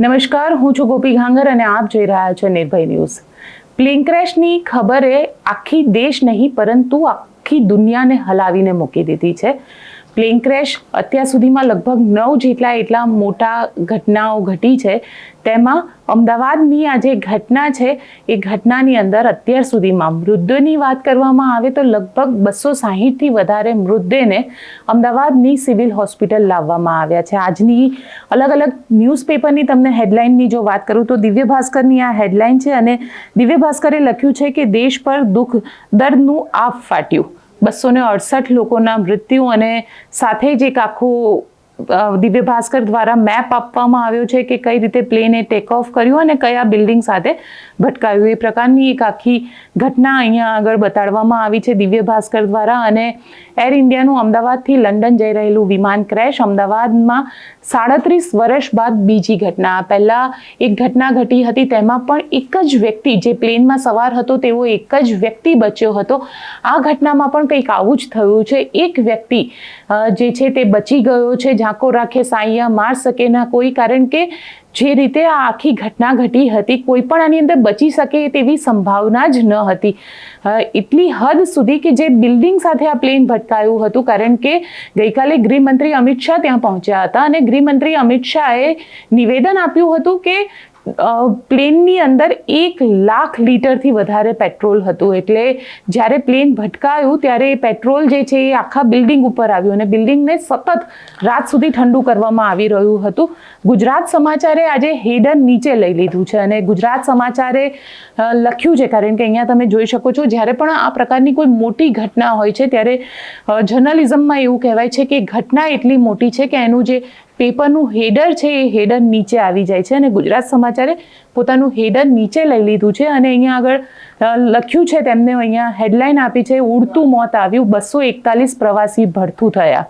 નમસ્કાર, હું છું ગોપી ઘાંગર અને આપ જોઈ રહ્યા છો નિર્ભય ન્યૂઝ. પ્લેન ક્રેશની ખબરે આખી દેશ નહીં, પરંતુ આખી દુનિયાને હલાવીને મૂકી દીધી છે. પ્લેન ક્રેશ અત્યાર સુધીમાં લગભગ નવ જેટલા એટલા મોટા ઘટનાઓ ઘટી છે. તેમાં અમદાવાદની આ જે ઘટના છે, એ ઘટનાની અંદર અત્યાર સુધીમાં મૃતદેહની વાત કરવામાં આવે તો લગભગ બસો સાહીઠથી વધારે મૃતદેહને અમદાવાદની સિવિલ હોસ્પિટલ લાવવામાં આવ્યા છે. આજની અલગ અલગ ન્યૂઝપેપરની તમને હેડલાઇનની જો વાત કરું તો દિવ્ય ભાસ્કરની આ હેડલાઇન છે અને દિવ્ય ભાસ્કરે લખ્યું છે કે દેશ પર દુઃખ દર્દનું આપ ફાટ્યું. બસો ને અડસઠ લોકોના મૃત્યુ અને સાથે જ એક આખું દિવ્ય ભાસ્કર દ્વારા મેપ આપવામાં આવ્યો છે કે કઈ રીતે પ્લેને ટેક ઓફ કર્યું અને કયા બિલ્ડિંગ સાથે ભટકાયું. એ પ્રકારની એક આખી ઘટના અહીંયા આગળ બતાડવામાં આવી છે દિવ્ય ભાસ્કર દ્વારા અને એર ઇન્ડિયાનું અમદાવાદથી લંડન જઈ રહેલું વિમાન ક્રેશ અમદાવાદમાં સાડત્રીસ વર્ષ બાદ બીજી ઘટના. પહેલાં એક ઘટના ઘટી હતી, તેમાં પણ એક જ વ્યક્તિ જે પ્લેનમાં સવાર હતો, તેવો એક જ વ્યક્તિ બચ્યો હતો. આ ઘટનામાં પણ કંઈક આવું જ થયું છે. એક વ્યક્તિ જે છે તે બચી ગયો છે ઝાંકો રાખે, સાઈયા માર શકે ના કોઈ, કારણ કે જે રીતે આ આખી ઘટના ઘટી હતી, કોઈ પણ આની અંદર બચી શકે તેવી સંભાવના જ ન હતી. એટલી હદ સુધી કે જે બિલ્ડિંગ સાથે આ પ્લેન ભટકાયું હતું, કારણ કે ગઈકાલે ગૃહમંત્રી અમિત શાહ ત્યાં પહોંચ્યા હતા અને ગૃહમંત્રી અમિત શાહે નિવેદન આપ્યું હતું કે પ્લેનની અંદર એક લાખ લીટરથી વધારે પેટ્રોલ હતું. એટલે જ્યારે પ્લેન ભટકાયું, ત્યારે પેટ્રોલ જે છે એ આખા બિલ્ડિંગ ઉપર આવ્યું અને બિલ્ડિંગને સતત રાત સુધી ઠંડુ કરવામાં આવી રહ્યું હતું. ગુજરાત સમાચારે આજે હેડન નીચે લઈ લીધું છે અને ગુજરાત સમાચારે લખ્યું છે. કારણ કે અહીંયા તમે જોઈ શકો છો, જ્યારે પણ આ પ્રકારની કોઈ મોટી ઘટના હોય છે, ત્યારે જર્નલિઝમમાં એવું કહેવાય છે કે ઘટના એટલી મોટી છે કે એનું જે પેપરનું હેડર છે, એ હેડર નીચે આવી જાય છે અને ગુજરાત સમાચારે પોતાનું હેડર નીચે લઈ લીધું છે અને અહીંયા આગળ લખ્યું છે તેમને અહીંયા હેડલાઇન આપી છે, ઉડતું મોત આવ્યું, બસો એકતાલીસ પ્રવાસી ભડથું થયા.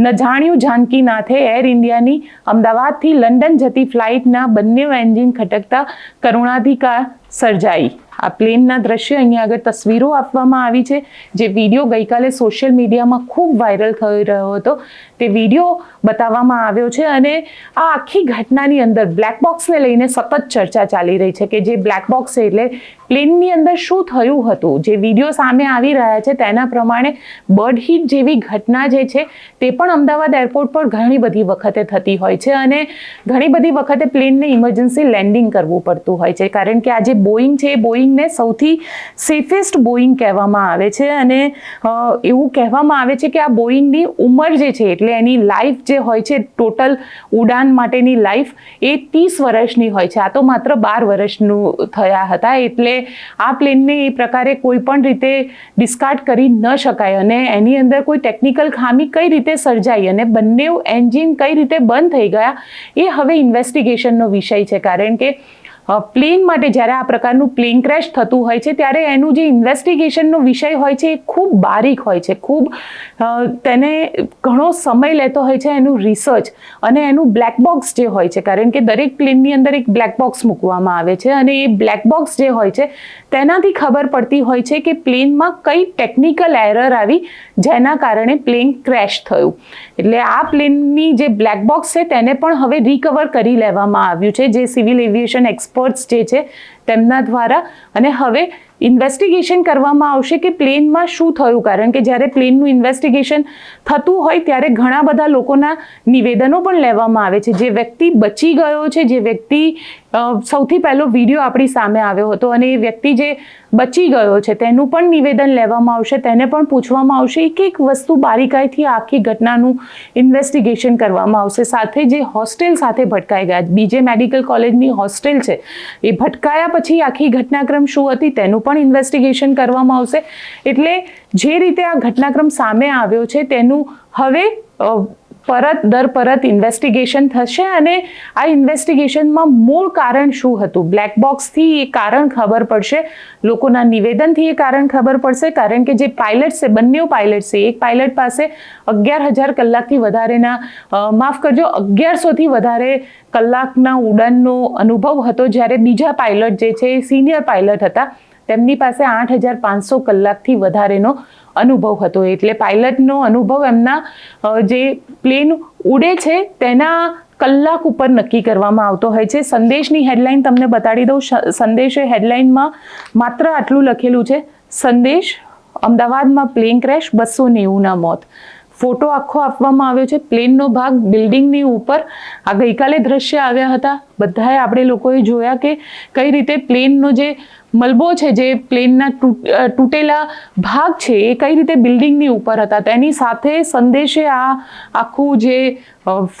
ન જાણ્યું જાનકીનાથે એર ઇન્ડિયાની અમદાવાદથી લંડન જતી ફ્લાઇટના બંને એન્જિન ખટકતા કરુણાધિકાર સર્જાઈ. આ પ્લેનના દ્રશ્ય અહીંયા આગળ તસવીરો આપવામાં આવી છે. જે વીડિયો ગઈકાલે સોશિયલ મીડિયામાં ખૂબ વાયરલ થઈ રહ્યો હતો. તે વીડિયો બતાવવામાં આવ્યો છે અને આ આખી ઘટનાની અંદર બ્લેક બોક્સને લઈને સતત ચર્ચા ચાલી રહી છે કે જે બ્લેક બોક્સ છે એટલે પ્લેનની અંદર શું થયું હતું? જે વીડિયો સામે આવી રહ્યા છે તેના પ્રમાણે બર્ડ હિટ જેવી ઘટના જે છે તે પણ અમદાવાદ એરપોર્ટ પર ઘણી બધી વખતે થતી હોય છે અને ઘણી બધી વખતે પ્લેનને ઇમરજન્સી લેન્ડિંગ કરવું પડતું હોય છે. કારણ કે આ જે બોઈંગ છે એ બોઈંગને સૌથી સેફેસ્ટ બોઈંગ કહેવામાં આવે છે અને એવું કહેવામાં આવે છે કે આ બોઈંગની ઉંમર જે છે, એટલે એની લાઈફ જે હોય છે, ટોટલ ઉડાન માટેની લાઈફ એ ત્રીસ વર્ષની હોય છે. આ તો માત્ર બાર વર્ષનું થયા હતા, એટલે આ પ્લેનને એ પ્રકારે કોઈ પણ રીતે ડિસ્કાર્ડ કરી ન શકાય અને એની અંદર કોઈ ટેકનિકલ ખામી કઈ રીતે સર્જાઈ અને બંને એન્જિન કઈ રીતે બંધ થઈ ગયા, એ હવે ઇન્વેસ્ટિગેશનનો વિષય છે. કારણ કે પ્લેન માટે જ્યારે આ પ્રકારનું પ્લેન ક્રેશ થતું હોય છે, ત્યારે એનું જે ઇન્વેસ્ટિગેશનનો વિષય હોય છે, એ ખૂબ બારીક હોય છે. ખૂબ તેને ઘણો સમય લેતો હોય છે એનું રિસર્ચ અને એનું બ્લેક બોક્સ જે હોય છે, કારણ કે દરેક પ્લેનની અંદર એક બ્લેક બોક્સ મૂકવામાં આવે છે અને એ બ્લેક બોક્સ જે હોય છે, તેનાથી ખબર પડતી હોય છે કે પ્લેનમાં કઈ ટેકનિકલ એરર આવી જેના કારણે પ્લેન ક્રેશ થયું. એટલે આ પ્લેનની જે બ્લેક બોક્સ છે, તેને પણ હવે રિકવર કરી લેવામાં આવ્યું છે, જે સિવિલ એવિએશન એક્સપર્ટ્સ જે છે તેમના દ્વારા. અને હવે ઇન્વેસ્ટિગેશન કરવામાં આવશે કે પ્લેનમાં શું થયું? કારણ કે જ્યારે પ્લેનનું ઇન્વેસ્ટિગેશન થતું હોય ત્યારે ઘણા બધા લોકોના નિવેદનો પણ લેવામાં આવે છે. જે વ્યક્તિ બચી ગયો છે, જે વ્યક્તિ સૌથી પહેલો વીડિયો આપણી સામે આવ્યો હતો અને એ વ્યક્તિ જે બચી ગયો છે, તેનું પણ નિવેદન લેવામાં આવશે. તેને પણ પૂછવામાં આવશે એક એક વસ્તુ બારીકાઈથી આખી ઘટનાનું ઇન્વેસ્ટિગેશન કરવામાં આવશે. સાથે જે હોસ્ટેલ સાથે ભટકાઈ ગયા. બીજે મેડિકલ કોલેજની હોસ્ટેલ છે. એ ભટકાયા પછી આખી ઘટનાક્રમ શું હતી તેનું પણ ઇન્વેસ્ટિગેશન કરવામાં આવશે. એટલે જે રીતે આ ઘટનાક્રમ સામે આવ્યો છે, તેનું હવે પરત, દર પરત ઇન્વેસ્ટિગેશન થશે અને આ ઇન્વેસ્ટિગેશનમાં મૂળ કારણ શું હતું? બ્લેક બોક્સથી એ કારણ ખબર પડશે. લોકોના નિવેદનથી એ કારણ ખબર પડશે. કારણ કે જે પાયલટ છે બંને પાયલટ છે. એક પાયલટ પાસે અગિયાર હજાર કલાકથી વધારેના માફ કરજો, અગિયારસોથી વધારે કલાકના ઉડાનનો અનુભવ હતો, જ્યારે બીજા પાયલટ જે છે, એ સિનિયર પાયલટ હતા. તેમની પાસે આઠ હજાર પાંચસો કલાકથી વધારેનો અનુભવ હતો. એટલે પાયલટનો અનુભવ એમના જે પ્લેન ઉડે છે તેના કલાક ઉપર નક્કી કરવામાં આવતો હોય છે. સંદેશની હેડલાઇન તમને બતાડી દઉં. સંદેશે હેડલાઇનમાં માત્ર આટલું લખેલું છે. સંદેશ, અમદાવાદમાં પ્લેન ક્રેશ, બસો નેવુંના મોત. ફોટો આખો આપવામાં આવ્યો છે. પ્લેનનો ભાગ બિલ્ડિંગની ઉપર આ ગઈકાલે દ્રશ્ય આવ્યા હતા. બધાએ આપણે લોકોએ જોયા કે કઈ રીતે પ્લેનનો જે મલબો છે જે પ્લેનના તૂટ- તૂટેલા ભાગ છે, એ કઈ રીતે બિલ્ડિંગની ઉપર હતા? તેની સાથે સંદેશે આ આખું જે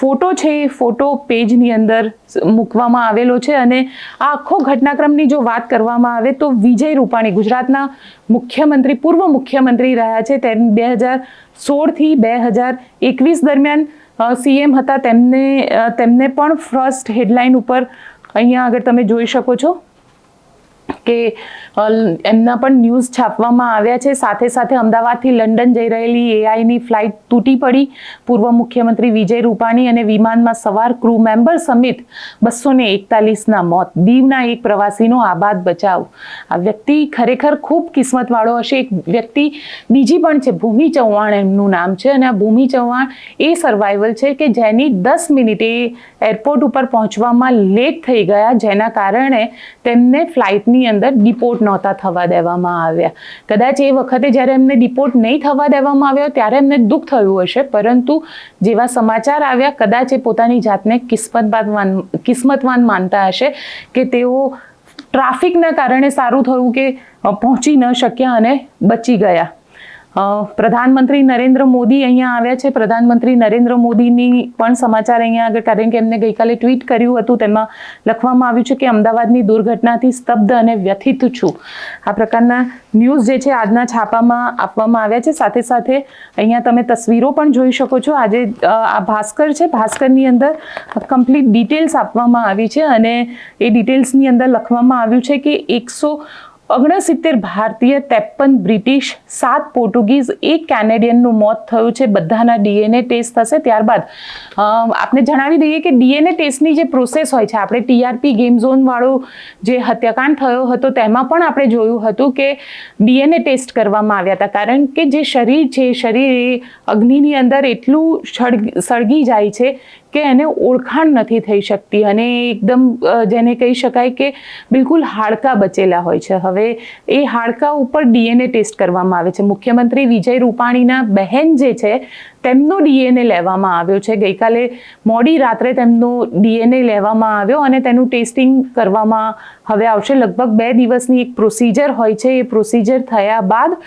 ફોટો છે, એ ફોટો પેજની અંદર મૂકવામાં આવેલો છે અને આ આખો ઘટનાક્રમની જો વાત કરવામાં આવે તો વિજય રૂપાણી ગુજરાતના મુખ્યમંત્રી, પૂર્વ મુખ્યમંત્રી રહ્યા છે. તેમ બે હજાર સોળથી બે હજાર એકવીસ દરમિયાન સીએમ હતા. તેમને તેમને પણ ફર્સ્ટ હેડલાઇન ઉપર અહીંયા આગળ તમે જોઈ શકો છો. કે અ, એમના પણ ન્યૂઝ છાપવામાં આવ્યા છે. સાથે સાથે અમદાવાદથી લંડન જઈ રહેલી એઆઈની ફ્લાઇટ તૂટી પડી. પૂર્વ મુખ્યમંત્રી વિજય રૂપાણી અને વિમાનમાં સવાર ક્રૂ મેમ્બર સમિત બસો ને એકતાલીસના મોત. દીવના એક પ્રવાસીનો આબાદ બચાવ. આ વ્યક્તિ ખરેખર ખૂબ કિસ્મતવાળો હશે. એક વ્યક્તિ બીજી પણ છે, ભૂમિ ચૌહાણ એમનું નામ છે અને આ ભૂમિ ચૌહાણ એ સર્વાઈવલ છે કે જેની દસ મિનિટે એરપોર્ટ ઉપર પહોંચવામાં લેટ થઈ ગયા. જેના કારણે તેમને ફ્લાઇટની અંદર ડિપોર્ટ નહોતા થવા દેવામાં આવ્યા. કદાચ એ વખતે જ્યારે એમને ડિપોર્ટ નહીં થવા દેવામાં આવ્યો ત્યારે એમને દુઃખ થયું હશે. પરંતુ જેવા સમાચાર આવ્યા, કદાચ એ પોતાની જાતને કિસ્મતવાન કિસ્મતવાન માનતા હશે કે તેઓ ટ્રાફિકના કારણે સારું થયું કે પહોંચી ન શક્યા અને બચી ગયા. પ્રધાનમંત્રી નરેન્દ્ર મોદી અહીંયા આવ્યા છે. પ્રધાનમંત્રી નરેન્દ્ર મોદીની પણ સમાચાર અહીંયા આગળ, કારણ કે એમને ગઈકાલે ટ્વીટ કર્યું હતું. તેમાં લખવામાં આવ્યું છે કે, અમદાવાદની દુર્ઘટનાથી સ્તબ્ધ અને વ્યથિત છું. આ પ્રકારના ન્યૂઝ જે છે, આજના છાપામાં આપવામાં આવ્યા છે. સાથે સાથે અહીંયા તમે તસવીરો પણ જોઈ શકો છો. આજે આ ભાસ્કર છે. ભાસ્કરની અંદર કમ્પ્લીટ ડિટેલ્સ આપવામાં આવી છે અને એ ડિટેલ્સની અંદર લખવામાં આવ્યું છે કે, એકસો ઓગણસિત્તેર ભારતીય ત્રેપન બ્રિટિશ, સાત પોર્ટુગીઝ, એક કેનેડિયનનું મોત થયું છે. બધાના ડીએનએ ટેસ્ટ થશે. ત્યારબાદ આપણે જણાવી દઈએ કે ડીએનએ ટેસ્ટની જે પ્રોસેસ હોય છે, આપણે ટીઆરપી ગેમ ઝોનવાળો જે હત્યાકાંડ થયો હતો, તેમાં પણ આપણે જોયું હતું કે ડીએનએ ટેસ્ટ કરવામાં આવ્યા હતા. કારણ કે જે શરીર છે, શરીર એ અગ્નિની અંદર એટલું સળગી જાય છે કે એને ઓળખાણ નથી થઈ શકતી અને એકદમ જેને કહી શકાય કે બિલકુલ હાડકા બચેલા હોય છે. હવે એ હાડકા ઉપર ડીએનએ ટેસ્ટ કરવામાં આવે છે. મુખ્યમંત્રી વિજય રૂપાણીના બહેન જે છે, તેમનો ડીએનએ લેવામાં આવ્યો છે. ગઈકાલે મોડી રાત્રે તેમનો ડીએનએ લેવામાં આવ્યો અને તેનું ટેસ્ટિંગ કરવામાં હવે આવશે. લગભગ બે દિવસની એક પ્રોસિજર હોય છે. એ પ્રોસિજર થયા બાદ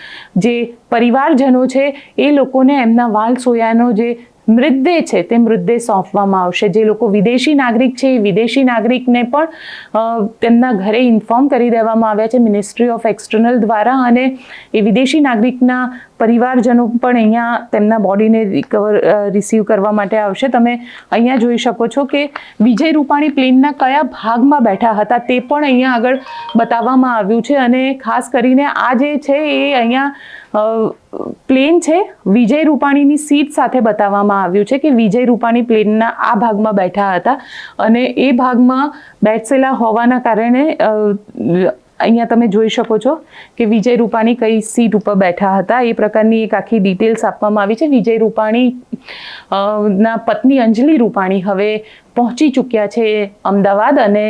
જે પરિવારજનો છે, એ લોકોને એમના વાલ સોયાનો જે મૃતદેહ છે તે મૃતદેહ સોંપવામાં આવશે. જે લોકો વિદેશી નાગરિક છે, એ વિદેશી નાગરિકને પણ તેમના ઘરે ઇન્ફોર્મ કરી દેવામાં આવ્યા છે મિનિસ્ટ્રી ઓફ એક્સટર્નલ દ્વારા અને એ વિદેશી નાગરિકના પરિવારજનો પણ અહીંયા તેમના બોડીને રિકવર રિસીવ કરવા માટે આવશે. તમે અહીંયા જોઈ શકો છો કે વિજય રૂપાણી પ્લેનના કયા ભાગમાં બેઠા હતા તે પણ અહીંયા આગળ બતાવવામાં આવ્યું છે અને ખાસ કરીને આ જે છે એ અહીંયા પ્લેન છે, વિજય રૂપાણીની સીટ સાથે બતાવવામાં આવ્યું છે કે વિજય રૂપાણી પ્લેનના આ ભાગમાં બેઠા હતા અને એ ભાગમાં બેઠેલા હોવાના કારણે અહીંયા તમે જોઈ શકો છો કે વિજય રૂપાણી કઈ સીટ ઉપર બેઠા હતા. એ પ્રકારની એક આખી ડિટેલ્સ આપવામાં આવી છે. વિજય રૂપાણી ના પત્ની અંજલિ રૂપાણી હવે પહોંચી ચૂક્યા છે અમદાવાદ અને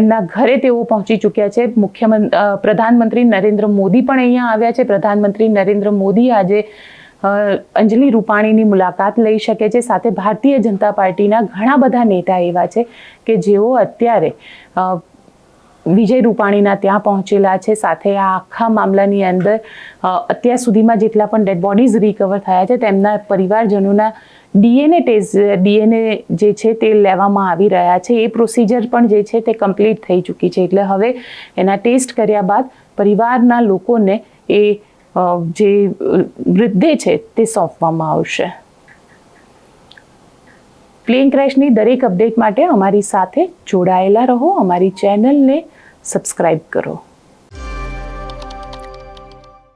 એમના ઘરે તેઓ પહોંચી ચૂક્યા છે. મુખ્યમંત્રી પ્રધાનમંત્રી નરેન્દ્ર મોદી પણ અહીંયા આવ્યા છે. પ્રધાનમંત્રી નરેન્દ્ર મોદી આજે અંજલિ રૂપાણીની મુલાકાત લઈ શકે છે. સાથે ભારતીય જનતા પાર્ટીના ઘણા બધા નેતા એવા છે કે જેઓ અત્યારે વિજય રૂપાણીના ત્યાં પહોંચેલા છે. સાથે આ આખા મામલાની અંદર અત્યાર સુધીમાં જેટલા પણ ડેડ બોડીઝ રિકવર થયા છે, તેમના પરિવારજનોના ડીએનએ ટેસ્ટ ડીએનએ જે છે તે લેવામાં આવી રહ્યા છે. એ પ્રોસિજર પણ જે છે તે કમ્પ્લીટ થઈ ચૂકી છે. એટલે હવે એના ટેસ્ટ કર્યા બાદ પરિવારના લોકોને એ જે વૃદ્ધે છે તે સોંપવામાં આવશે. પ્લેન ક્રેશની દરેક અપડેટ માટે અમારી સાથે જોડાયેલા રહો. અમારી ચેનલને સબસ્ક્રાઇબ કરો.